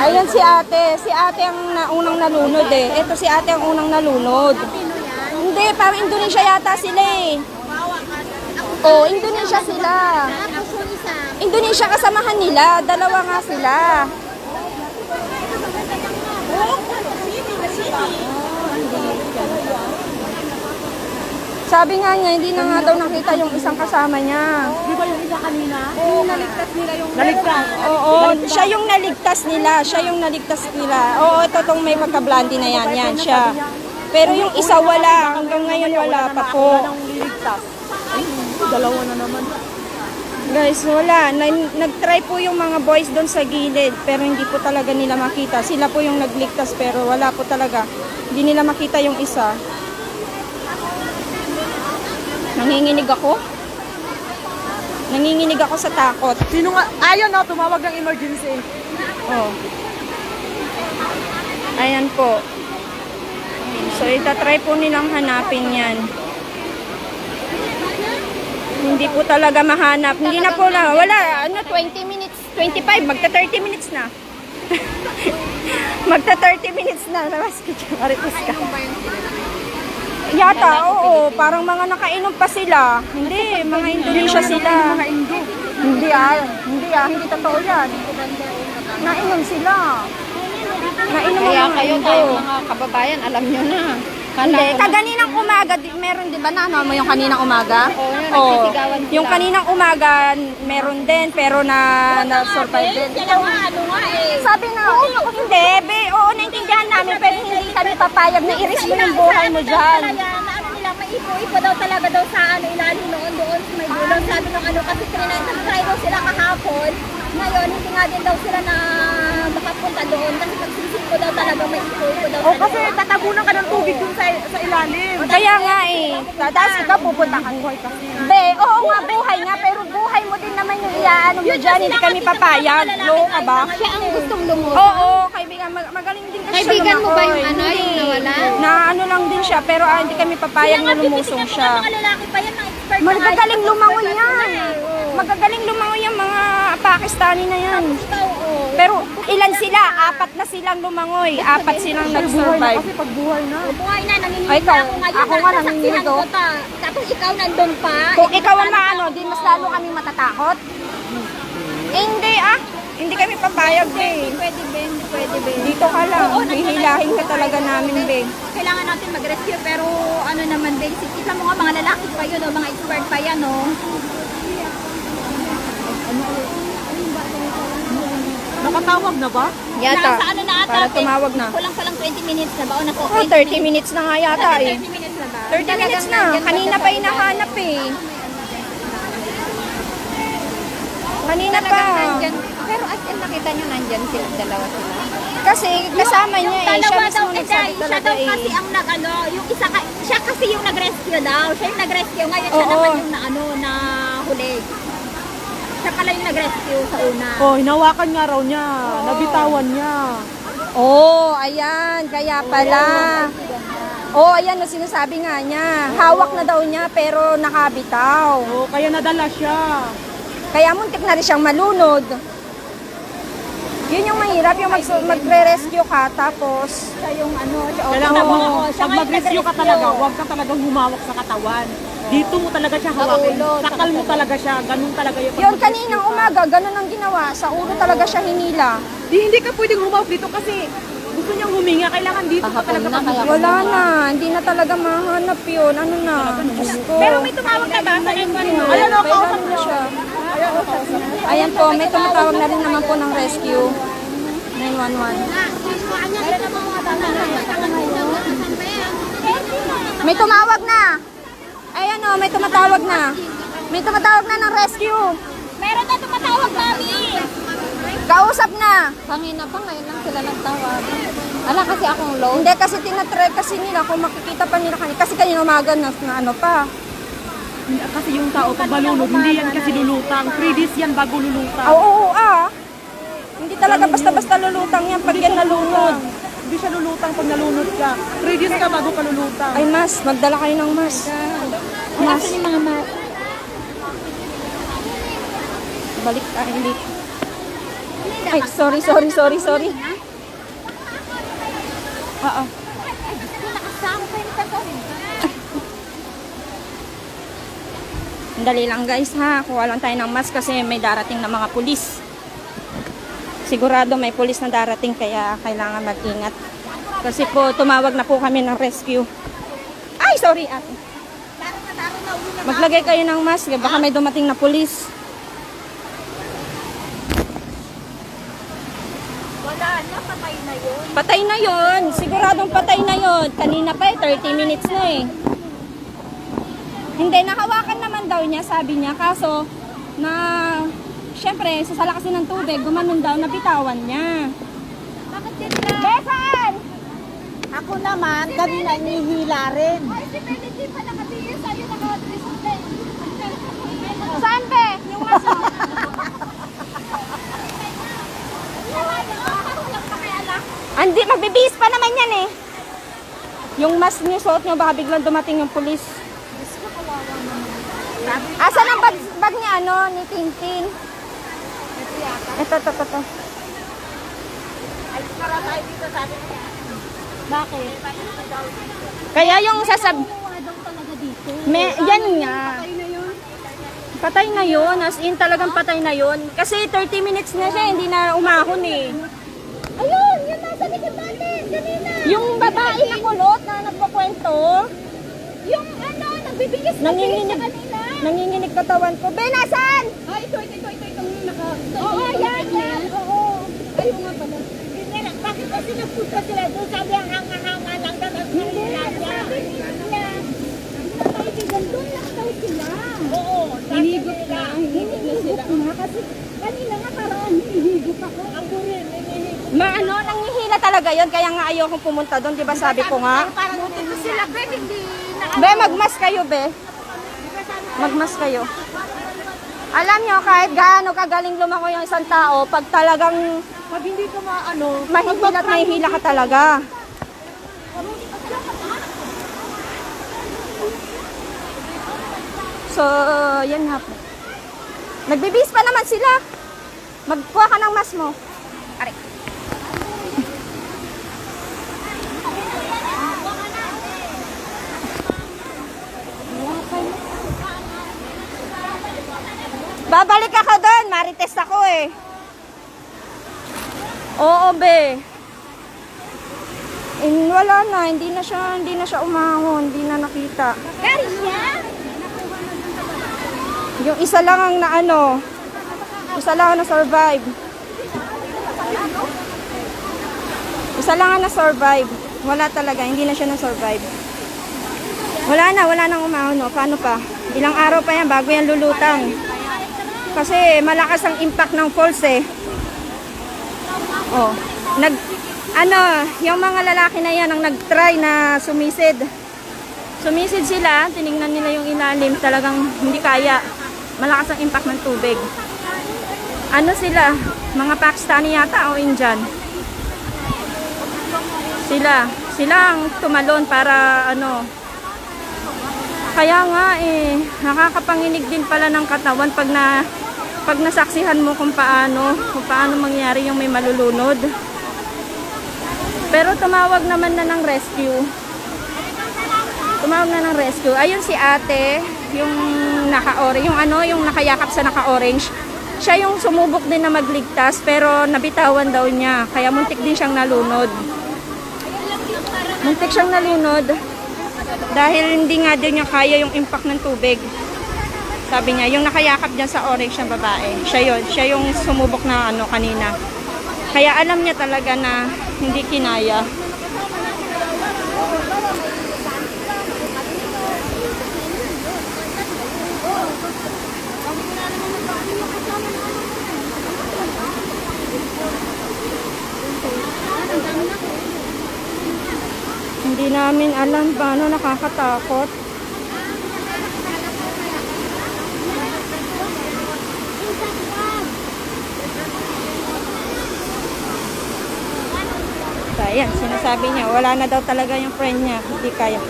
Ayan si ate. Si ate ang na, unang nalunod eh. Ito si ate ang unang nalunod. Hindi, parang Indonesia yata sila eh. Oh, Indonesia sila. Indonesia kasamahan nila. Dalawa nga sila. Sabi nga niya, hindi na nga daw nakita yung isang kasama niya. Di ba yung isa kanina? Oo, naligtas nila yung... Naligtas. Oo, siya yung naligtas nila. Siya yung naligtas nila. Oo, ito tong may pagka-blondie na yan. Yan, siya. Pero yung isa wala. Hanggang ngayon wala pa po. Wala nang liligtas. Ay, dalawa na naman. Guys, wala. Na- nag-try po yung mga boys doon sa gilid. Pero hindi po talaga nila makita. Sila po yung nagligtas pero wala po talaga. Hindi nila makita yung isa. Nanginginig ako. Nanginginig ako sa takot. Sino nga? Ayun no, tumawag ng emergency. Oh. Ayan po. So, itatry po nilang hanapin yan. Hindi po talaga mahanap. Hindi na po na. Wala. Ano, 20 minutes. 25. Magta 30 minutes na. Magta 30 minutes na. Namas ka dyan. Marites ka. Yata, oo. Parang mga nakainom pa sila. Hindi, mga Indonesia sila. Hindi ah. Hindi ah. Hindi totoo yan. Nainom sila. Nainom kaya mga kayo Indo. tayo mga kababayan, alam nyo na. Hindi, kaganinang umaga, di- meron di ba na mo yung kaninang umaga? Oo, yun, nagsisigawan sila. Yung kaninang umaga, meron din, pero na, na-survive din. ano nga eh. Sabi na, oo, hindi, be, oo, naintindihan namin, pero hindi kami papayag na i-risk mo yung buhay mo dyan. Ano nila, maipo-ipo daw talaga daw sa ano, ilalim noon doon sa may gulong. Sabi ng ano, kasi trinay daw sila kahapon. Ngayon, hindi nga din daw sila na makapunta doon kasi pagsisip ko daw talaga may ipo-ipo daw. O kasi tatabunan ka ng tubig dun sa, sa ilalim. Kaya nga eh, tapos ikaw pupunta ka. Be, oo nga, buhay nga, pero buhay mo din naman yung iaano mo dyan, hindi kami papayag. Loko ka ba? Siya ang gustong lumo. Oo, kaibigan, mag- magaling din kasi Kaibigan siya mo ba yung lumakoy. ano, yung nawala? Na ano lang din siya, pero ah, hindi kami papayag na lumusong siya. Mga lalaki pa yan, mga expert Magagaling lumangoy yan. Magagaling lumangoy yung mga Pakistani na yan. Pero ilan sila? Apat na silang lumangoy. Apat silang nag-survive. Kasi pag buhay na. Buhay na, nanginginig Ay, ikaw, ako ngayon. ako nga nanginginig ko ta. Tapos ikaw nandun pa. Kung Eh, ikaw ang maano, di mas lalo kami matatakot. Eh, hindi ah. Hindi kami papayag eh. Pwede, Ben. Pwede, Ben. Dito ka lang. Hihilahin ka talaga namin, be. Kailangan natin mag-rescue pero ano naman basic. Kita mo nga mga lalaki pa yun, oh, mga expert pa yan, oh. Nakatawag na ba? Yata. Nasa ano na ata? Para tumawag na. Kulang pa lang 20 minutes na ba? O nako, Oh, 30 minutes na nga yata eh. 30 minutes na ba? 30 minutes na. Kanina pa hinahanap eh. Kanina pa. Nandyan. Pero as in nakita nyo nandyan sila, dalawa sila. Kasi kasama niya eh. Siya Dalawa mismo daw, eh, nagsabi dahil siya talaga daw eh. kasi ang nag ano, yung isa ka, siya kasi yung nag-rescue daw. Siya yung nag-rescue. Ngayon siya Oo. naman yung na ano, na huli. Siya pala yung nag-rescue sa una. Oh, hinawakan nga raw niya. Nabitawan niya. Oh, ayan. Kaya pala. Oh, ayan. No, sinasabi nga niya. Hawak na daw niya pero nakabitaw. Oh, kaya nadala siya. Kaya muntik na rin siyang malunod. Yun yung mahirap, yung mag- magre-rescue ka, tapos Siya yung ano, siya, oh, Kailangan mo, oh, pag mag-rescue ka talaga, huwag ka talagang humawak sa katawan. Dito mo talaga siya hawakin. ulo, Sakal mo talaga siya. Ganun talaga yung yun kaninang umaga, ganun ang ginawa. Sa ulo talaga siya hinila. Di, hindi ka pwedeng humawak dito kasi gusto niyang huminga. Kailangan dito ka talaga na, kaya- pag Wala na, hindi na talaga mahanap yun. Ano na? Diyos ko. Pero may tumawag na ba sa Ayan, Ayan, kausap kausap na siya. Ayan po, may tumatawag na rin naman po ng rescue. 911. May tumawag na. Ayan o, may tumatawag na. May tumatawag na ng rescue. Meron na tumatawag, mami! Kausap na. Kanina pa, ngayon lang sila nagtawag. Ala, kasi akong low. Hindi kasi tinatry kasi nila kung makikita pa nila kanina. Kasi kanina umaga na, na ano pa. Kasi yung tao pag balunod, hindi yan kasi lulutang. 3 days yan bago lulutang. Oo, oo, ah. Hindi talaga basta-basta lulutang yan pag yan nalunod. Hindi siya lulutang pag nalunod ka. 3 days ka bago ka lulutang. Ay, mas. Magdala kayo ng mas. Mas. yung mga mat. Balik tayo dito. Hindi, Ay, sorry, sorry, sorry, sorry. Oo. Dali lang guys ha, kuha lang tayo ng mask kasi may darating na mga pulis. Sigurado may pulis na darating kaya kailangan mag-ingat. Kasi po tumawag na po kami ng rescue. Ay, sorry ate. Maglagay kayo ng mask, baka may dumating na pulis. Wala na, patay na yun. Patay na yon, siguradong patay na yon. Kanina pa eh, 30 minutes na eh. Hindi, nahawakan naman daw niya, sabi niya. Kaso, na, syempre, sa salakasin ng tubig, gumanon daw, nabitawan niya. Bakit na? Besan! Ako naman, kanina nihila rin. Ay, si Benedict pa nakatingin Saan be? Yung maso. Andi, magbibihis pa naman yan eh. Yung mask niyo, suot niyo, baka biglang dumating yung pulis. Asan ang bag, bag niya, ano, ni Tintin? Ito, ito, ito, ito. Ay, para tayo dito sa atin. Bakit? Kaya yung sasab... Me, yan nga. Patay na yun. As in, talagang patay na yun. Kasi 30 minutes na siya, hindi na umahon eh. Ayun, yun nasa likod natin, kanina. Yung babae na kulot na nagpakwento, Yung ano, nagbibigis na Nanginginig. sa kanina. nanginginig katawan ko. Ben, nasan? Ay, ito, ito, ito, ito, itong naka... Oo, yan, yan. Oo. Ayun nga pala. Bakit kasi nagpunta sila doon? Sabi ang hanga-hanga lang kanila. Sabi niya. Kaibigan doon daw sila. Oo. Hinigop na. Hinigop na kasi kanina nga parang hinihigop ako. Ako rin, hinihigop. Maano, nanghihila talaga yon Kaya nga ayokong pumunta doon. Di ba sabi ko nga? Parang dito sila, Ben, hindi na... Be, magmas kayo, be. Magmas kayo. Alam nyo, kahit gaano kagaling lumako yung isang tao, pag talagang Pag hindi ka maano, mahihila at mahihila ka talaga. So, yan nga po. Nagbibis pa naman sila. Magkuha ka ng mas mo. Aray. Babalik ako doon. Marites ako eh. Oo, be. In, wala na, hindi na siya, hindi na siya umahon, hindi na nakita. Gary siya? Yung isa lang ang naano, isa lang ang na-survive. Isa lang ang na-survive. Wala talaga, hindi na siya na-survive. Wala na, wala nang umahon. No? Paano pa? Ilang araw pa yan bago yan lulutang. Kasi malakas ang impact ng falls eh. Oh, nag ano, yung mga lalaki na yan ang nag-try na sumisid. Sumisid sila, tiningnan nila yung ilalim, talagang hindi kaya. Malakas ang impact ng tubig. Ano sila? Mga Pakistani yata o Indian? Sila. Sila ang tumalon para ano. Kaya nga eh, nakakapanginig din pala ng katawan pag na pag nasaksihan mo kung paano, kung paano mangyari yung may malulunod. Pero tumawag naman na ng rescue. Tumawag na ng rescue. Ayun si ate, yung naka-orange, yung ano, yung nakayakap sa naka-orange. Siya yung sumubok din na magligtas pero nabitawan daw niya. Kaya muntik din siyang nalunod. Muntik siyang nalunod dahil hindi nga din niya kaya yung impact ng tubig. Sabi niya, yung nakayakap dyan sa orange na babae, siya yun. Siya yung sumubok na ano kanina. Kaya alam niya talaga na hindi kinaya. Hindi namin alam paano nakakatakot. So, ayan, sinasabi niya, wala na daw talaga yung friend niya, hindi kaya.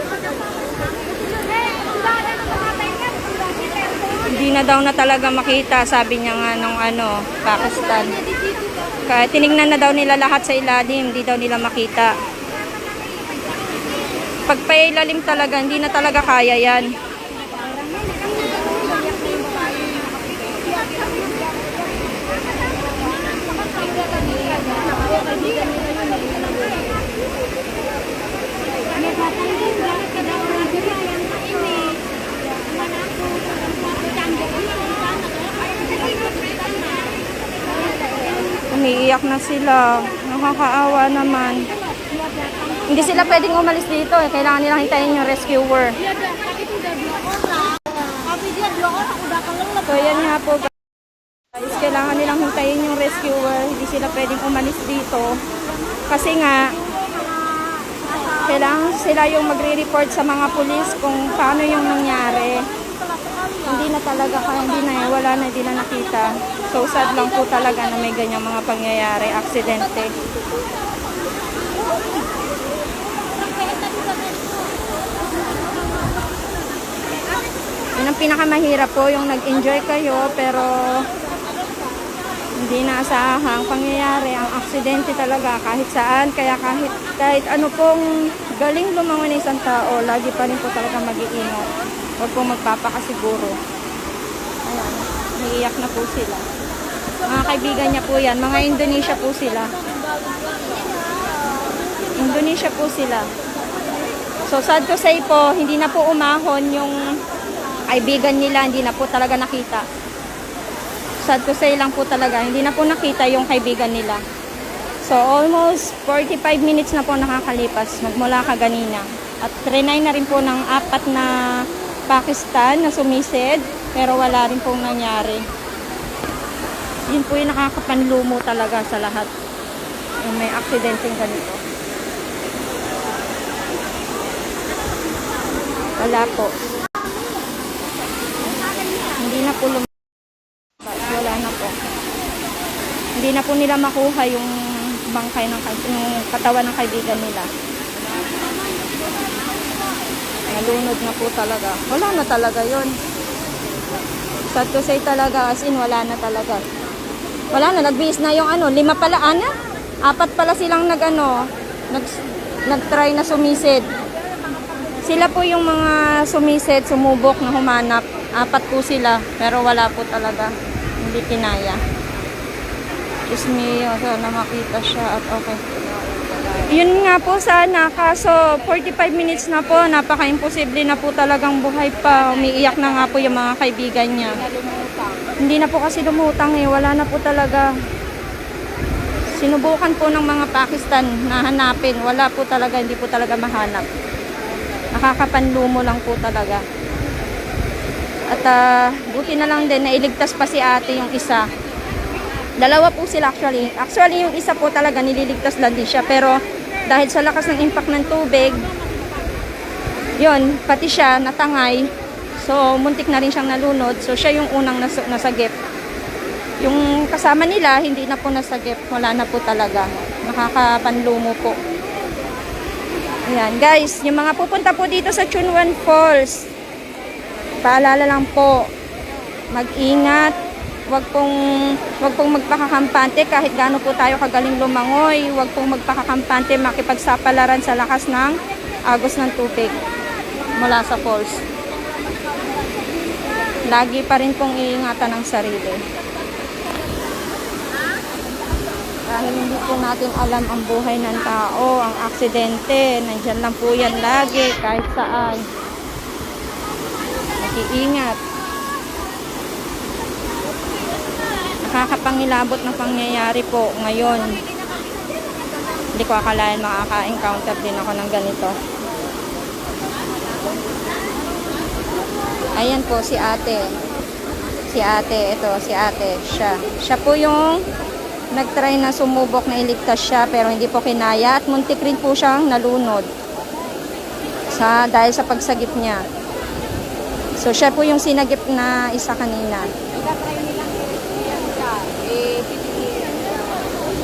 Hindi na daw na talaga makita, sabi niya nga nung ano, Pakistan. Kaya tinignan na daw nila lahat sa ilalim, hindi daw nila makita. Pag pailalim talaga, hindi na talaga kaya yan. Umiiyak na sila. Nakakaawa naman. Hindi sila pwedeng umalis dito. Eh. Kailangan nilang hintayin yung rescuer. So, yan nga po guys. Kailangan nilang hintayin yung rescuer. Hindi sila pwedeng umalis dito. Kasi nga, kailangan sila yung magre-report sa mga pulis kung paano yung nangyari. Hindi na talaga hindi na, eh, wala na, hindi na nakita. So sad lang po talaga na may ganyang mga pangyayari, aksidente. Yun ang pinakamahirap po, yung nag-enjoy kayo, pero hindi na asahang pangyayari. Ang aksidente talaga kahit saan. Kaya kahit kahit ano pong galing lumangon ng isang tao lagi pa rin po talaga mag-iingat. Huwag pong magpapakasiguro. Ayan naiiyak na po sila. Mga kaibigan niya po yan mga Indonesia po sila Indonesia po sila so sad to say po hindi na po umahon yung kaibigan nila hindi na po talaga nakita sad to say lang po talaga, hindi na po nakita yung kaibigan nila. So, almost 45 minutes na po nakakalipas magmula kaganina. At trinay na rin po ng apat na Pakistan na sumisid, pero wala rin pong nangyari. Yun po yung nakakapanlumo talaga sa lahat. Yung may aksidenteng ganito. Wala po. Hindi na po lum- wala na po. Hindi na po nila makuha yung bangkay ng yung katawan ng kaibigan nila. Nalunod na po talaga. Wala na talaga yon. Sad to say talaga, as in wala na talaga. Wala na, nagbihis na yung ano, lima pala, ana? Apat pala silang nag ano, nag, nag-try na sumisid. Sila po yung mga sumisid, sumubok na humanap. Apat po sila, pero wala po talaga. Hindi kinaya. Diyos mio, sana makita siya at okay. Yun nga po sana, kaso 45 minutes na po, napaka-imposible na po talagang buhay pa. Umiiyak na nga po yung mga kaibigan niya. Hindi na po kasi lumutang eh, wala na po talaga. Sinubukan po ng mga Pakistan na hanapin, wala po talaga, hindi po talaga mahanap. Nakakapanlumo lang po talaga. At ah, buti na lang din, nailigtas pa si ate yung isa. Dalawa po sila actually. Actually, yung isa po talaga nililigtas lang din siya. Pero dahil sa lakas ng impact ng tubig, yon pati siya natangay. So, muntik na rin siyang nalunod. So, siya yung unang nas nasagip. Yung kasama nila, hindi na po nasagip. Wala na po talaga. Nakakapanlumo po. Ayan, guys, yung mga pupunta po dito sa Chunwan Falls, paalala lang po, mag-ingat, wag pong wag pong magpakakampante kahit gaano po tayo kagaling lumangoy, wag pong magpakakampante makipagsapalaran sa lakas ng agos ng tubig mula sa falls. Lagi pa rin pong iingatan ang sarili. Dahil hindi po natin alam ang buhay ng tao, ang aksidente, nandyan lang po yan lagi, kahit saan. Mag-iingat. Nakakapangilabot ng pangyayari po ngayon. Hindi ko akalain makaka-encounter din ako ng ganito. Ayan po si ate. Si ate, ito si ate, siya. Siya po yung nagtry na sumubok na iligtas siya pero hindi po kinaya at muntik rin po siyang nalunod sa dahil sa pagsagip niya. So siya po yung sinagip na isa kanina.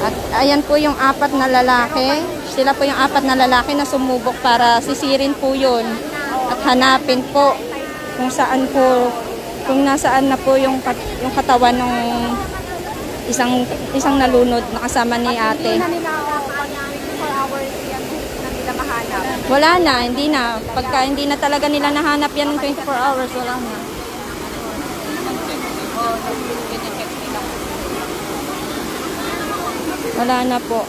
At ayan po yung apat na lalaki. Sila po yung apat na lalaki na sumubok para sisirin po yun at hanapin po kung saan po kung nasaan na po yung yung katawan ng isang isang nalunod na kasama ni ate. Hindi na nila pag 24 hours yan na nila mahanap. Wala na, hindi na. Pagka hindi na talaga nila nahanap yan ng 24 hours, wala na. Wala na po.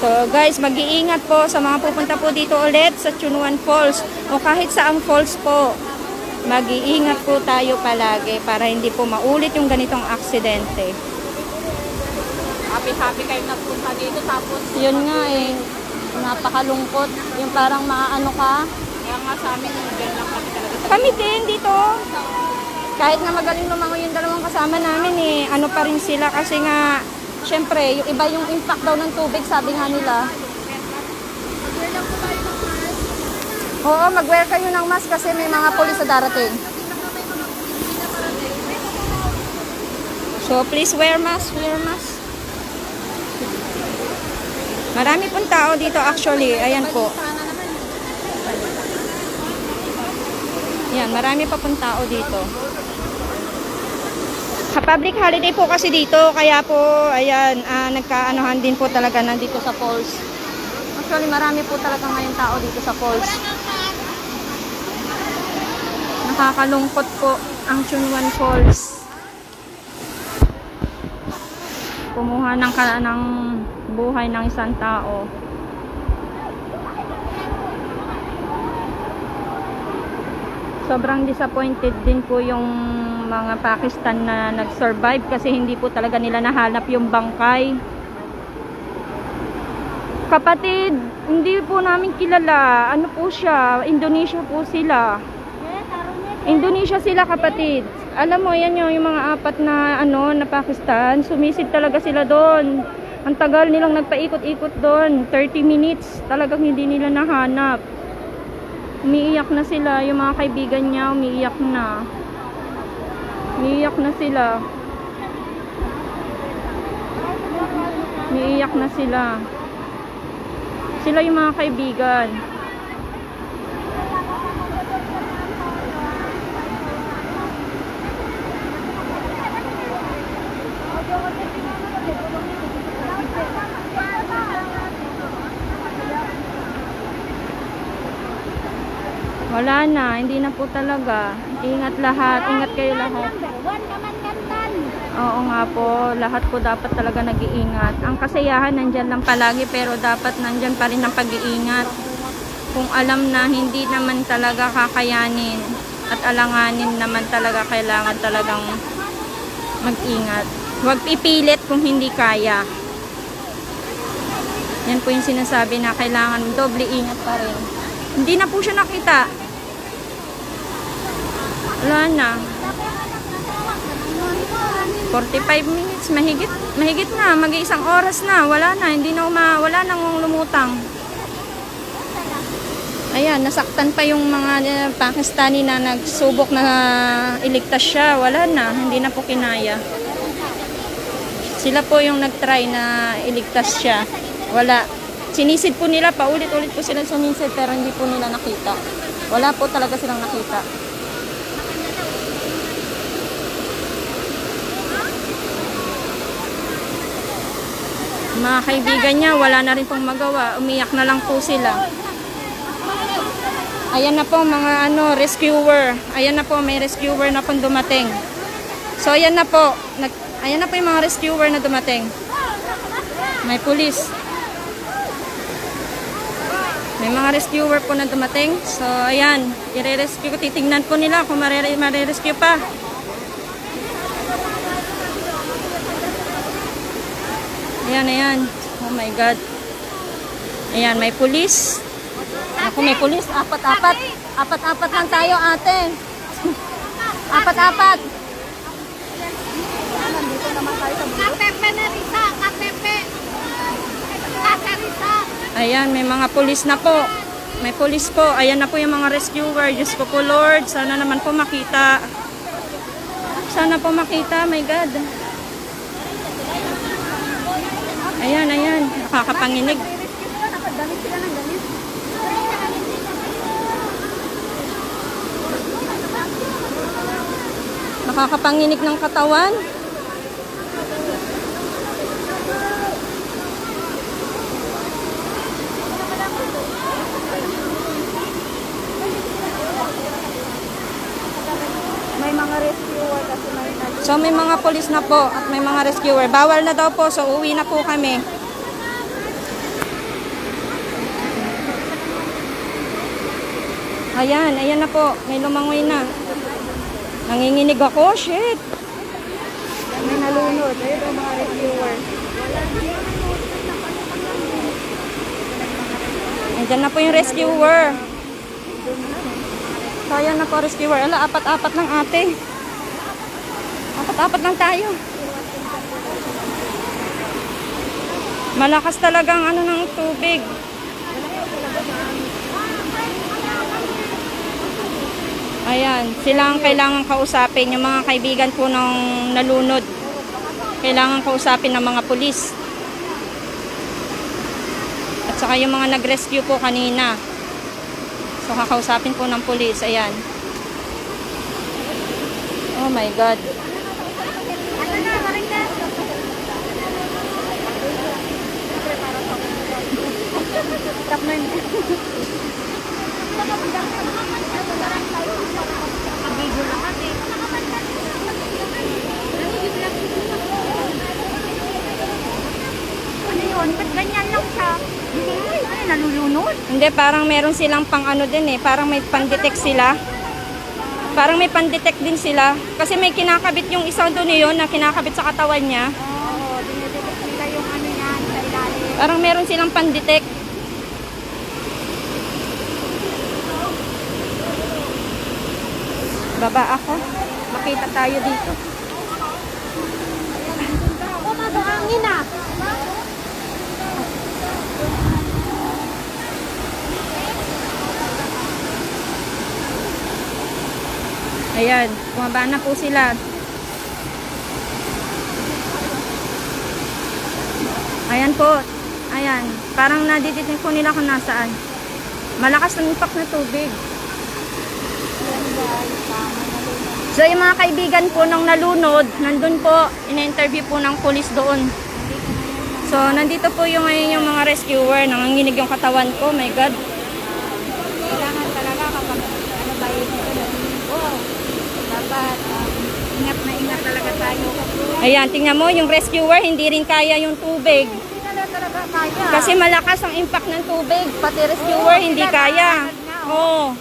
So guys, mag-iingat po sa mga pupunta po dito ulit sa Chunuan Falls o kahit saang falls po. Mag-iingat po tayo palagi para hindi po maulit yung ganitong aksidente. Happy-happy kayo nagpunta dito tapos Yun nga eh, napakalungkot. Yung parang maano ka, kaya nga sa amin, dyan lang kami talaga Kami din dito. Kahit na magaling lumangoy yung dalawang kasama namin eh, ano pa rin sila kasi nga, syempre, yung iba yung impact daw ng tubig, sabi nga nila. Oo, mag-wear kayo ng mask kasi may mga polis na darating. So, please wear mask, wear mask. Marami pong tao dito actually. Ayan po. Yan, marami pa pong tao dito. Ka-public holiday po kasi dito, kaya po, ayan, ah, nagkaanohan din po talaga nandito sa falls. Actually, marami po talaga ngayon tao dito sa falls. Nakakalungkot po ang Chunwan Falls. Kumuha ng, ng buhay ng isang tao. sobrang disappointed din po yung mga Pakistan na nag-survive kasi hindi po talaga nila nahanap yung bangkay. Kapatid, hindi po namin kilala. Ano po siya? Indonesia po sila. Indonesia sila kapatid. Alam mo, yan yung, yung mga apat na ano na Pakistan. Sumisid talaga sila doon. Ang tagal nilang nagpaikot-ikot doon. 30 minutes. Talagang hindi nila nahanap. Umiiyak na sila. Yung mga kaibigan niya, umiiyak na. Umiiyak na sila. Umiiyak na sila. Sila yung mga kaibigan. Wala na, hindi na po talaga. Ingat lahat, ingat kayo lahat. Oo nga po, lahat po dapat talaga nag-iingat. Ang kasiyahan nandyan lang palagi pero dapat nandyan pa rin ang pag-iingat. Kung alam na hindi naman talaga kakayanin at alanganin naman talaga kailangan talagang mag-ingat. Huwag pipilit kung hindi kaya. Yan po yung sinasabi na kailangan doble ingat pa rin. Hindi na po siya nakita. Wala na. 45 minutes, mahigit, mahigit na, mag-iisang oras na, wala na, hindi na uma, wala nang lumutang. Ayan, nasaktan pa yung mga eh, Pakistani na nagsubok na iligtas siya, wala na, hindi na po kinaya. Sila po yung nagtry na iligtas siya, wala. Sinisid po nila, paulit-ulit po sila sumisid pero hindi po nila nakita. Wala po talaga silang nakita. mga kaibigan niya, wala na rin pong magawa. Umiyak na lang po sila. Ayan na po mga ano, rescuer. Ayan na po, may rescuer na pong dumating. So ayan na po. Nag, ayan na po yung mga rescuer na dumating. May pulis. May mga rescuer po na dumating. So ayan, i-rescue ko. Titingnan po nila kung mare-rescue pa. Ayan, ayan. Oh my God. Ayan, may pulis. Ako may pulis. Apat-apat. Apat-apat lang tayo, ate. Apat-apat. Kapepe na Ayan, may mga pulis na po. May pulis po. Ayan na po yung mga rescuer. Diyos ko po, Lord. Sana naman po makita. Sana po makita. My God. Ayan, ayan. Nakakapanginig. Nakakapanginig ng katawan. So may mga polis na po at may mga rescuer. Bawal na daw po, so uwi na po kami. Ayan, ayan na po. May lumangoy na. Nanginginig ako, shit. May nalunod. Ayun ang mga rescuer. Ayan na po yung rescuer. Kaya na po rescuer. Ala, apat-apat lang ate. Apat-apat lang tayo. Malakas talagang ano ng tubig. Ayan, sila ang kailangan kausapin. Yung mga kaibigan po ng nalunod. Kailangan kausapin ng mga pulis. At saka yung mga nag-rescue po kanina. So, kakausapin po ng pulis. Ayan. Oh my God. Video lahat eh. Ano yun? Ba't ganyan lang siya? Ay, nalulunod. Hindi, parang meron silang pang ano din eh. Parang may pandetect sila. Parang may pandetect din sila. Kasi may kinakabit yung isang doon yun na kinakabit sa katawan niya. Oo, dinidetect nila yung ano yan sa ilalim. Parang meron silang pandetect. Baba ako. Makita tayo dito. Kumagangin ah. Ayan, bumaba na po sila. Ayan po. Ayan. Parang nadiditin po nila kung nasaan. Malakas ang impact na tubig. So yung mga kaibigan po nung nalunod, nandun po, in-interview po ng polis doon. So nandito po yung yung mga rescuer, nanganginig yung katawan ko, my God. Kailangan talaga kapag ano ba yun, oh, dapat um, ingat na ingat talaga tayo. Ayan, tingnan mo, yung rescuer, hindi rin kaya yung tubig. Hindi na talaga kaya. Kasi malakas ang impact ng tubig. Pati rescuer, hindi kaya. Oo.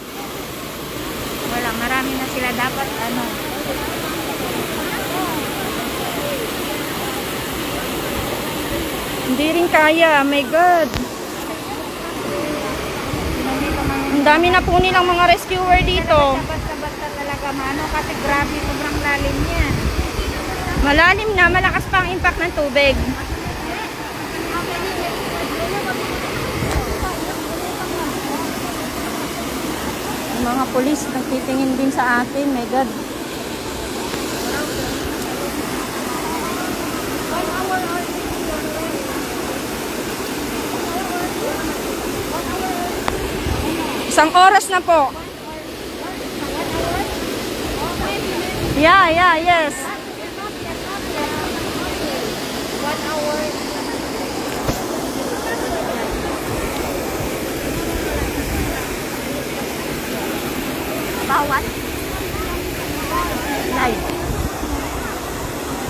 wala, marami na sila dapat ano. Hindi rin kaya. My God. Ang dami na po nilang mga rescuer dito. Basta-basta talaga mano kasi grabe sobrang lalim yan. Malalim na, malakas pa ang impact ng tubig. Yung mga polis nagtitingin din sa atin. My God. Isang oras na po. Yeah, yeah, yes. One hour. Bawat? Live.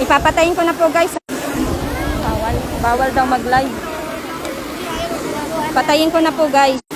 Ipapatayin ko na po guys. Bawal. Bawal daw mag-live. Patayin ko na po guys.